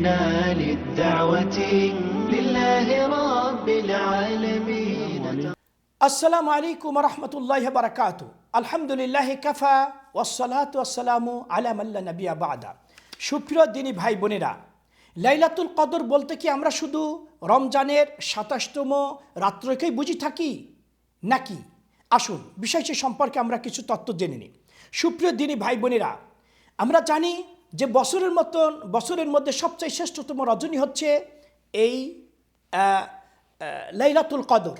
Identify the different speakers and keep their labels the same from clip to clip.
Speaker 1: قمنا للدعوة لله رب العالمين
Speaker 2: আসসালামু আলাইকুম রহমতুল্লাহ বারকাত আলহামদুলিল্লাহ কাফা ওয়াসালাত ওয়াসালামু আলা মাল্লা নবিয়া বাদা সুপ্রিয় দিনী ভাই বোনেরা লাইলাতুল কদর বলতে কি আমরা শুধু রমজানের সাতাশতম রাত্রকেই বুঝি থাকি নাকি আসুন বিষয়টি সম্পর্কে আমরা কিছু তত্ত্ব জেনে নিই সুপ্রিয় দিনী ভাই বোনেরা আমরা জানি যে বছরের মতন, বছরের মধ্যে সবচেয়ে শ্রেষ্ঠতম রজনী হচ্ছে এই লাইলাতুল কদর।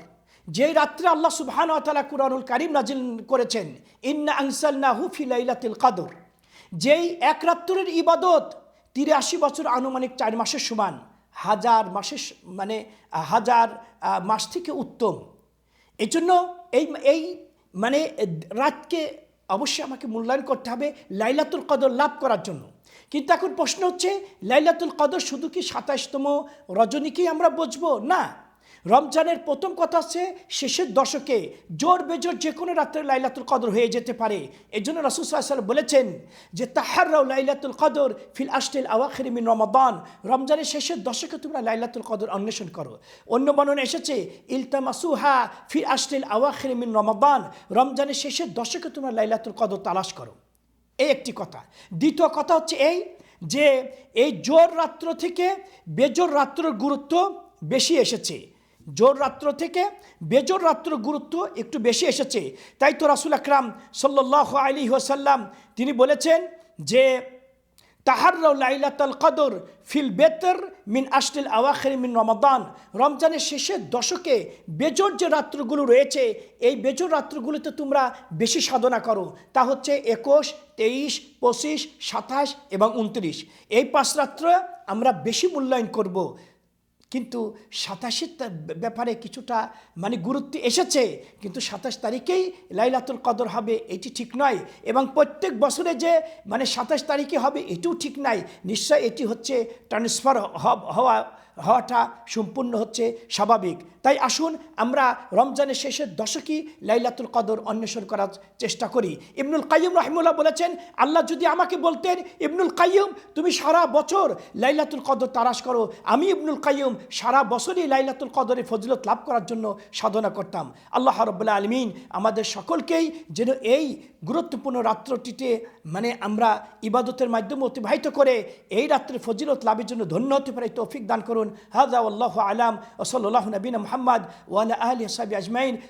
Speaker 2: যে রাত্রে আল্লাহ সুবহান তালা কুরআনুল কারিম নাজিল করেছেন, ইন্না আনসালনা হুফি লাইলাতুল কদর। যেই এক রাত্রের ইবাদত তিরাশি বছর আনুমানিক চার মাসের সমান, হাজার মাসের মানে হাজার মাস থেকে উত্তম। এই জন্য এই এই মানে রাতকে অবশ্যই আমাকে মূল্যায়ন করতে হবে লাইলাতুল কদর লাভ করার জন্য। কিন্তু এখন প্রশ্ন হচ্ছে, লাইলাতুল কদর শুধু কি সাতাশতম রজনীকেই আমরা বুঝব? না। রমজানের প্রথম কথা হচ্ছে শেষের দশকে জোর বেজোর যে কোনো রাত্রে লাইলাতুল কদর হয়ে যেতে পারে। এই জন্য রসুল বলেছেন যে তাহাররাও লাইলাতুল কদর ফিল আস্টেল আওয়াখির মিন রমাদান। রমজানের শেষের দশকে তোমরা লাইলাতুল কদর অন্বেষণ করো। অন্য বর্ণনা এসেছে, ইলতামাসুহা ফি আস্টেল আওয়াখির মিন রমাদান। রমজানের শেষের দশকে তোমরা লাইলাতুল কদর তালাশ করো। এই একটি কথা। দ্বিতীয় কথা হচ্ছে এই যে এই জোর রাত্র থেকে বেজোর রাত্রের গুরুত্ব বেশি এসেছে। জোর রাত্র থেকে বেজোর রাত্র গুরুত্ব একটু বেশি এসেছে। তাই তো রাসুল আকরাম সাল্লাহ আলী ওসাল্লাম তিনি বলেছেন যে তাহার্রাও লাইলাতাল কদর ফিল বেতর মিন আশটিল আওয়াখের মিন রমাদান। রমজানের শেষের দশকে বেজোর যে রাত্রগুলো রয়েছে, এই বেজোর রাত্রগুলোতে তোমরা বেশি সাধনা করো। তা হচ্ছে একুশ, তেইশ, পঁচিশ, সাতাশ এবং উনত্রিশ। এই পাঁচ রাত্র আমরা বেশি মূল্যায়ন করব। কিন্তু সাতাশের ব্যাপারে কিছুটা মানে গুরুত্ব এসেছে, কিন্তু সাতাশ তারিখেই লাইলাতুল কদর হবে, এটি ঠিক নয়। এবং প্রত্যেক বছরে যে মানে সাতাশ তারিখে হবে, এটিও ঠিক নাই। নিশ্চয় এটি হচ্ছে ট্রান্সফার হওয়া হওয়াটা সম্পূর্ণ হচ্ছে স্বাভাবিক। তাই আসুন আমরা রমজানের শেষের দশকই লাইলাতুল কদর অন্বেষণ করার চেষ্টা করি। ইবনুল কাইয়ুম রহমুল্লাহ বলেছেন, আল্লাহ যদি আমাকে বলতেন, ইবনুল কাইয়ুম, তুমি সারা বছর লাইলাতুল কদর তারাশ করো। আমি ইবনুল কাইয়ুম সারা বছরই লাইলাতুল কদরে ফজিলত লাভ করার জন্য সাধনা করতাম। আল্লাহ রব্বুল্লাহ আলমিন আমাদের সকলকেই যেন এই গুরুত্বপূর্ণ রাত্রটিতে মানে আমরা ইবাদতের মাধ্যমে অতিবাহিত করে এই রাত্রে ফজিলত লাভের জন্য ধন্য হতে পারে, তৌফিক দান করুন। هذا والله أعلم وصلى الله نبينا محمد وعلى آله وصحبه أجمعين.